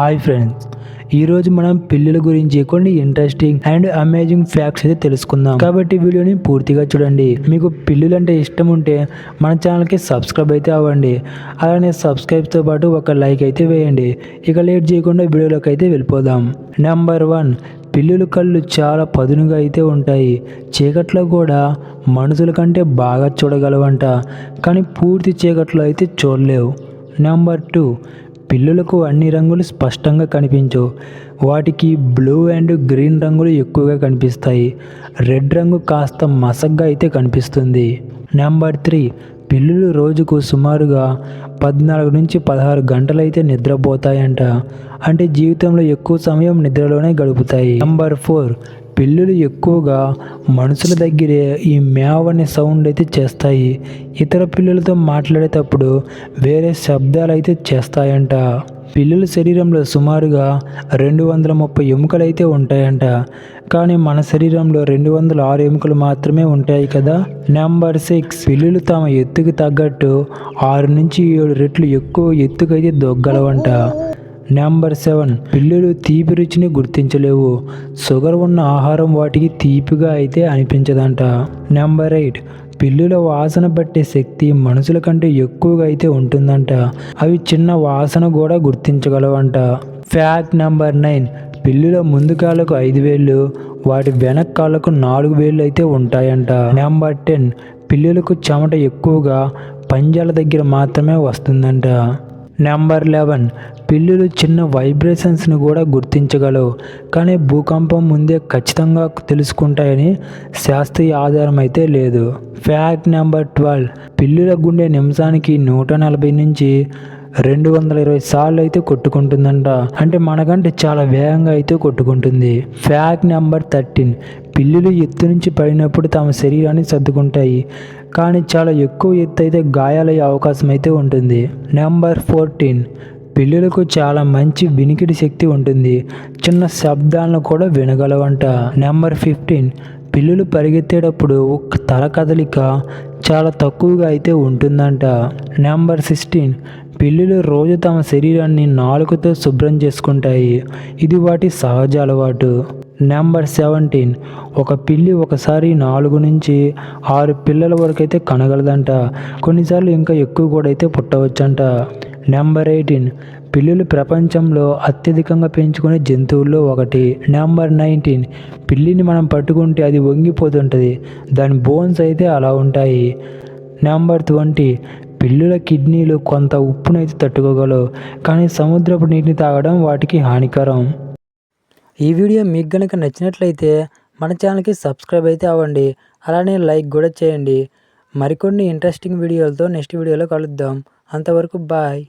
Hi friends ఈరోజు మనం పిల్లుల గురించి కొన్ని ఇంట్రెస్టింగ్ అండ్ అమేజింగ్ ఫ్యాక్ట్స్ అయితే తెలుసుకుందాం. కాబట్టి వీడియోని పూర్తిగా చూడండి. మీకు పిల్లులు అంటే ఇష్టం ఉంటే మన ఛానల్కి సబ్స్క్రైబ్ అయితే అవ్వండి. అలానే సబ్స్క్రైబ్తో పాటు ఒక లైక్ అయితే వేయండి. ఇక లేట్ చేయకుండా వీడియోలోకి అయితే వెళ్ళిపోదాం. నెంబర్ వన్ పిల్లుల కళ్ళు చాలా పదునుగా అయితే ఉంటాయి. చీకట్లో కూడా మనుషుల కంటే బాగా చూడగలవంట. కానీ పూర్తి చీకట్లో అయితే చూడలేవు. నెంబర్ టూ పిల్లులకు అన్ని రంగులు స్పష్టంగా కనిపించవు వాటికి బ్లూ అండ్ గ్రీన్ రంగులు ఎక్కువగా కనిపిస్తాయి. రెడ్ రంగు కాస్త మసగ్గా అయితే కనిపిస్తుంది. Number three. పిల్లులు రోజుకు సుమారుగా పద్నాలుగు నుంచి పదహారు గంటలైతే నిద్రపోతాయంట. అంటే జీవితంలో ఎక్కువ సమయం నిద్రలోనే గడుపుతాయి. Number four. పిల్లులు ఎక్కువగా మనుషుల దగ్గరే ఈ మేవని అనే సౌండ్ అయితే చేస్తాయి. ఇతర పిల్లులతో మాట్లాడేటప్పుడు వేరే శబ్దాలు అయితే చేస్తాయంట. పిల్లుల శరీరంలో సుమారుగా రెండు వందల ముప్పై ఎముకలు అయితే ఉంటాయంట. కానీ మన శరీరంలో రెండు వందల ఆరు ఎముకలు మాత్రమే ఉంటాయి కదా? నెంబర్ సిక్స్ పిల్లులు తమ ఎత్తుకు తగ్గట్టు ఆరు నుంచి ఏడు రెట్లు ఎక్కువ ఎత్తుకైతే దొగ్గలవంట. నెంబర్ సెవెన్ పిల్లులు తీపి రుచిని గుర్తించలేవు. షుగర్ ఉన్న ఆహారం వాటికి తీపిగా అయితే అనిపించదంట. నెంబర్ ఎయిట్ పిల్లుల వాసన పట్టే శక్తి మనుషుల కంటే ఎక్కువగా అయితే ఉంటుందంట. అవి చిన్న వాసన కూడా గుర్తించగలవంట. ఫ్యాక్ట్ నెంబర్ నైన్ పిల్లుల ముందు కాళ్ళకు ఐదు వేళ్ళు వాటి వెనక్ కాళ్ళకు నాలుగు వేళ్ళు అయితే ఉంటాయంట. నెంబర్ టెన్ పిల్లులకు చెమట ఎక్కువగా పంజాల దగ్గర మాత్రమే వస్తుందంట. నెంబర్ లెవెన్ పిల్లులు చిన్న వైబ్రేషన్స్ని కూడా గుర్తించగలవు. కానీ భూకంపం ముందే ఖచ్చితంగా తెలుసుకుంటాయని శాస్త్రీయ ఆధారం అయితే లేదు. ఫ్యాక్ట్ నెంబర్ ట్వెల్వ్ పిల్లుల గుండె నిమిషానికి నూట నలభై నుంచి రెండు వందల ఇరవై సార్లు అయితే కొట్టుకుంటుందంట. అంటే మనకంటే చాలా వేగంగా అయితే కొట్టుకుంటుంది. ఫ్యాక్ట్ నెంబర్ థర్టీన్ పిల్లులు ఎత్తు నుంచి పడినప్పుడు తమ శరీరాన్ని సర్దుకుంటాయి. కానీ చాలా ఎక్కువ ఎత్తు అయితే గాయాలయ్యే అవకాశం అయితే ఉంటుంది. నెంబర్ ఫోర్టీన్ పిల్లులకు చాలా మంచి వినికిడి శక్తి ఉంటుంది. చిన్న శబ్దాలను కూడా వినగలవంట. నెంబర్ ఫిఫ్టీన్ పిల్లులు పరిగెత్తేటప్పుడు ఒక తల కదలిక చాలా తక్కువగా అయితే ఉంటుందంట. నెంబర్ సిక్స్టీన్ పిల్లులు రోజు తమ శరీరాన్ని నాలుగుతో శుభ్రం చేసుకుంటాయి. ఇది వాటి సహజ అలవాటు. నెంబర్ సెవెంటీన్ ఒక పిల్లి ఒకసారి నాలుగు నుంచి ఆరు పిల్లల వరకు అయితే కనగలదంట. కొన్నిసార్లు ఇంకా ఎక్కువ కూడా అయితే పుట్టవచ్చంట. నెంబర్ ఎయిటీన్ పిల్లులు ప్రపంచంలో అత్యధికంగా పెంచుకునే జంతువుల్లో ఒకటి. నెంబర్ నైన్టీన్ పిల్లిని మనం పట్టుకుంటే అది వంగిపోతుంటుంది. దాని బోన్స్ అయితే అలా ఉంటాయి. నెంబర్ ట్వంటీ పిల్లుల కిడ్నీలు కొంత ఉప్పునైతే తట్టుకోగలవు. కానీ సముద్రపు నీటిని తాగడం వాటికి హానికరం. ఈ వీడియో మీకు కనుక నచ్చినట్లయితే మన ఛానల్కి సబ్స్క్రైబ్ అయితే అవ్వండి. అలానే లైక్ కూడా చేయండి. మరికొన్ని ఇంట్రెస్టింగ్ వీడియోలతో నెక్స్ట్ వీడియోలో కలుద్దాం. అంతవరకు బాయ్.